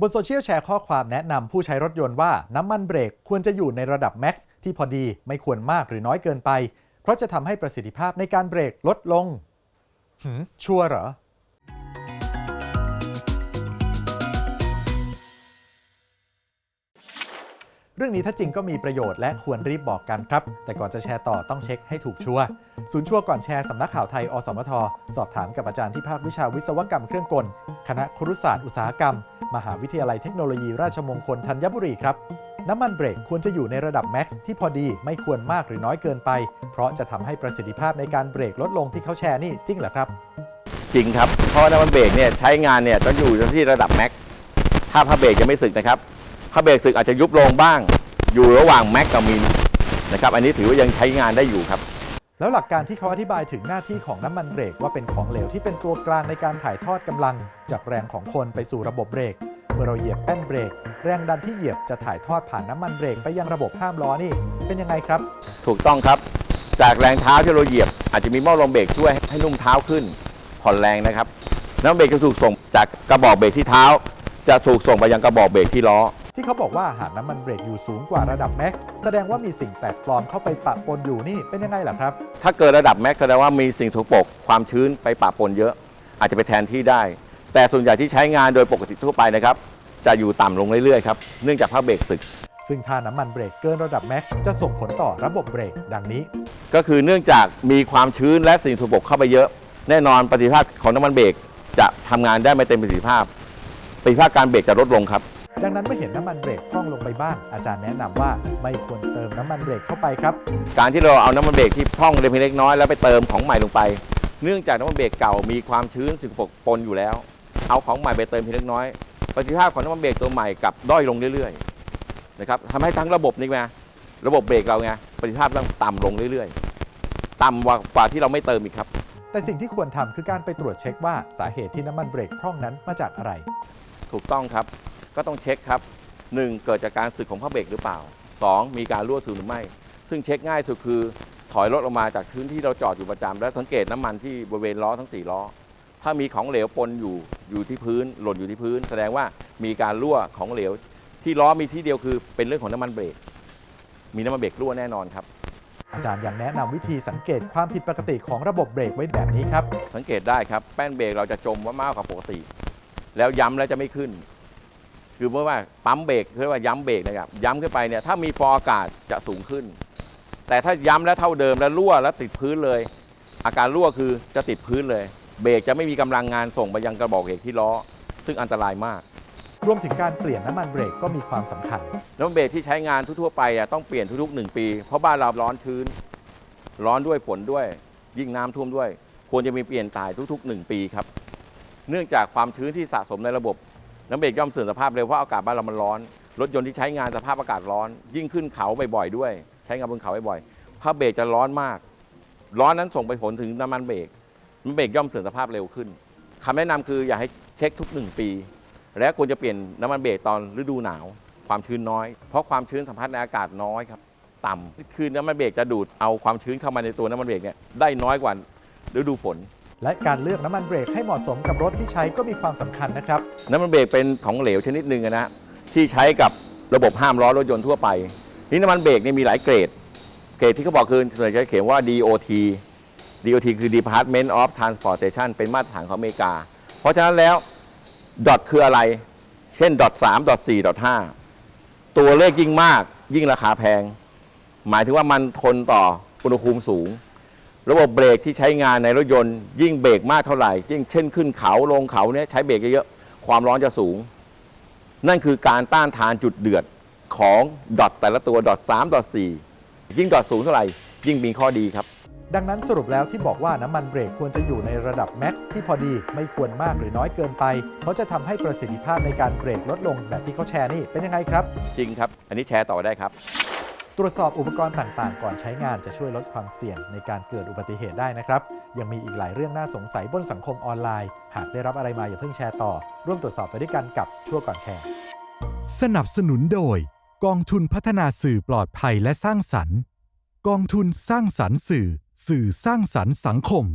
บนโซเชียลแชร์ข้อความแนะนำผู้ใช้รถยนต์ว่าน้ำมันเบรกควรจะอยู่ในระดับแม็กซ์ที่พอดีไม่ควรมากหรือน้อยเกินไป เพราะจะทำให้ประสิทธิภาพในการเบรกลดลงหืมชัวร์เหรอ เรื่องนี้ถ้าจริงก็มีประโยชน์และควรรีบบอกกันครับ แต่ก่อนจะแชร์ต่อต้องเช็คให้ถูกชัวร์ศูนย์ชัวร์ก่อนแชร์สำนักข่าวไทย อสมท สอบถามกับอาจารย์ที่ภาควิชาวิศวกรรมเครื่องกล คณะครุศาสตร์อุตสาหกรรม มหาวิทยาลัยเทคโนโลยีราชมงคลธัญบุรีครับ น้ำมันเบรกควรจะอยู่ในระดับแม็กซ์ที่พอดีไม่ควรมากหรือน้อยเกินไป เพราะจะทำให้ประสิทธิภาพในการเบรกลดลงที่เขาแชร์นี่จริงเหรอครับ จริงครับเพราะน้ำมันเบรกเนี่ยใช้งานเนี่ยต้องอยู่ที่ระดับแม็กซ์ถ้าผ้าเบรกยังไม่สึกนะครับ ผ้าเบรกสึกอาจจะยุบลงบ้าง อยู่ระหว่างแม็กกับมินนะครับ อันนี้ถือว่ายังใช้งานได้อยู่ครับ แล้วหลักการที่เขาอธิบายถึงหน้าที่ของน้ำมันเบรกว่าเป็นของเหลวที่เป็นตัวกลางในการถ่ายทอดกำลัง จากแรงของคนไปสู่ระบบเบรก เมื่อเราเหยียบแป้นเบรก แรงดันที่เหยียบจะถ่ายทอดผ่านน้ำมันเบรกไปยังระบบห้ามล้อนี่ เป็นยังไงครับ ถูกต้องครับ จากแรงเท้าที่เราเหยียบ อาจจะมีหม้อลมเบรกช่วยให้นุ่มเท้าขึ้น ผ่อนแรงนะครับ น้ำมันเบรกจะถูกส่งจากกระบอกเบรกที่เท้า จะถูกส่งไปยังกระบอกเบรกที่ล้อ ที่เขาบอกว่าหากน้ำมันเบรกอยู่สูงกว่าระดับแม็กซ์แสดงว่ามีสิ่งแปลกปลอมเข้าไปปะปนอยู่นี่เป็นยังไงล่ะครับ ถ้าเกิดระดับแม็กซ์แสดงว่ามีสิ่งถูกปกความชื้นไปปะปนเยอะ อาจจะไปแทนที่ได้ แต่ส่วนใหญ่ที่ใช้งานโดยปกติทั่วไปนะครับจะอยู่ต่ำลงเรื่อยๆครับเนื่องจากผ้าเบรกสึก ซึ่งถ้าน้ำมันเบรกเกินระดับแม็กซ์จะส่งผลต่อระบบเบรกดังนี้ ก็คือเนื่องจากมีความชื้นและสิ่งถูกปกเข้าไปเยอะ แน่นอนประสิทธิภาพของน้ำมันเบรกจะทำงานได้ไม่เต็มประสิทธิภาพประสิทธิภาพการเบรกจะลดลงครับ ดังนั้นเมื่อเห็นน้ำมันเบรกพร่องลงไปบ้าง อาจารย์แนะนำว่าไม่ควรเติมน้ำมันเบรกเข้าไปครับ การที่เราเอาน้ำมันเบรกที่พร่องเล็กน้อยแล้วไปเติมของใหม่ลงไป เนื่องจากน้ำมันเบรกเก่ามีความชื้นสิ่งถูกปกปนอยู่แล้ว เอาของใหม่ไปเติมเพียงเล็กน้อยประสิทธิภาพของน้ำมันเบรกตัวใหม่กลับด้อยลงเรื่อยๆนะครับทำให้ทั้งระบบนี่ไงระบบเบรกเราไงประสิทธิภาพเริ่มต่ำลงเรื่อยๆ ต่ำกว่ากว่าที่เราไม่เติมอีกครับ แต่สิ่งที่ควรทำคือการไปตรวจเช็คว่าสาเหตุที่น้ำมันเบรกพร่องนั้นมาจากอะไร ถูกต้องครับ ก็ต้องเช็คครับ 1. เกิดจากการสึกของผ้าเบรกหรือเปล่า 2. มีการรั่วซึมหรือไม่ ซึ่งเช็คง่ายสุดคือถอยรถออกมาจากพื้นที่เราจอดอยู่ประจำและสังเกตน้ำมันที่บริเวณล้อทั้ง 4 ล้อ ถ้ามีของเหลวปนอยู่อยู่ที่พื้น หล่นอยู่ที่พื้น แสดงว่ามีการรั่วของเหลว ที่ล้อมีที่เดียวคือเป็นเรื่องของน้ำมันเบรกมีน้ำมันเบรกรั่วแน่นอนครับอาจารย์ยังแนะนำวิธีสังเกตความผิดปกติของระบบเบรกไว้แบบนี้ครับ สังเกตได้ครับแป้นเบรกเราจะจมว่ามากกว่าปกติ แล้วย้ำแล้วจะไม่ขึ้น คือเมื่อว่าปั๊มเบรกเรียกว่าย้ำเบรกนะครับย้ำขึ้นไปเนี่ยถ้ามีฟองอากาศจะสูงขึ้น แต่ถ้าย้ำแล้วเท่าเดิมแล้วรั่วแล้วติดพื้นเลย อาการรั่วคือจะติดพื้นเลย เบรกจะไม่มีกำลังงานส่งไปยังกระบอกเบรกที่ล้อ ซึ่งอันตรายมาก รวมถึงการเปลี่ยนน้ำมันเบรกก็มีความสำคัญ น้ำมันเบรกที่ใช้งานทั่วๆไปอะต้องเปลี่ยนทุกๆ 1 ปี เพราะบ้านเราร้อนชื้น ร้อนด้วยฝนด้วย ยิ่งน้ำท่วมด้วย ควรจะมีเปลี่ยนถ่ายทุกๆ 1 ปีครับ เนื่องจากความชื้นที่สะสมในระบบ น้ำเบรกย่อมเสื่อมสภาพเร็วเพราะอากาศบ้านเรามันร้อน รถยนต์ที่ใช้งานสภาพอากาศร้อน ยิ่งขึ้นเขาบ่อยๆด้วย ใช้งานบนเขาบ่อยๆผ้าเบรกจะร้อนมาก ร้อนนั้นส่งไปผลถึงน้ำมันเบรกน้ำเบรกย่อมเสื่อมสภาพเร็วขึ้นคำแนะนำคืออย่าให้เช็คทุก 1 ปี และควรจะเปลี่ยนน้ำมันเบรกตอนฤดูหนาว ความชื้นน้อย เพราะความชื้นสัมผัสในอากาศน้อยครับต่ำคือน้ำมันเบรกจะดูดเอาความชื้นเข้ามาในตัวน้ำมันเบรกเนี่ยได้น้อยกว่าฤดูฝน และการเลือกน้ำมันเบรกให้เหมาะสมกับรถที่ใช้ก็มีความสำคัญนะครับ น้ำมันเบรกเป็นของเหลวชนิดหนึ่งอะนะที่ใช้กับระบบห้ามล้อรถยนต์ทั่วไป นี่น้ำมันเบรกเนี่ยมีหลายเกรด เกรดที่เขาบอกคือส่วนใหญ่จะเขียนว่า DOT DOT คือ Department of Transportation เป็นมาตรฐานของอเมริกา เพราะฉะนั้นแล้วดอทคืออะไร เช่นดอทสามดอทสี่ดอทห้าตัวเลขยิ่งมากยิ่งราคาแพง หมายถึงว่ามันทนต่ออุณหภูมิสูง ระบบเบรกที่ใช้งานในรถยนต์ ยิ่งเบรกมากเท่าไหร่ยิ่งเช่นขึ้นเขาลงเขาเนี่ยใช้เบรกเยอะๆความร้อนจะสูง นั่นคือการต้านทานจุดเดือดของดอทแต่ละตัวดอทสามดอทสี่ยิ่งดอทสูงเท่าไหร่ ยิ่งมีข้อดีครับ ดังนั้นสรุปแล้วที่บอกว่าน้ำมันเบรกควรจะอยู่ในระดับแม็กซ์ที่พอดีไม่ควรมากหรือน้อยเกินไป เพราะจะทำให้ประสิทธิภาพในการเบรกลดลงแบบที่เขาแชร์นี่เป็นยังไงครับ จริงครับ อันนี้แชร์ต่อได้ครับ ตรวจสอบอุปกรณ์ต่างๆ ก่อนใช้งานจะช่วยลดความเสี่ยงในการเกิดอุบัติเหตุได้นะครับ ยังมีอีกหลายเรื่องน่าสงสัยบนสังคมออนไลน์ หากได้รับอะไรมาอย่าเพิ่งแชร์ต่อ ร่วมตรวจสอบไปด้วยกันกับชั่วก่อนแชร์ สนับสนุนโดย กองทุนพัฒนาสื่อปลอดภัยและสร้างสรรค์ กองทุนสร้างสรรค์สื่อ สื่อสร้างสรรค์สังคม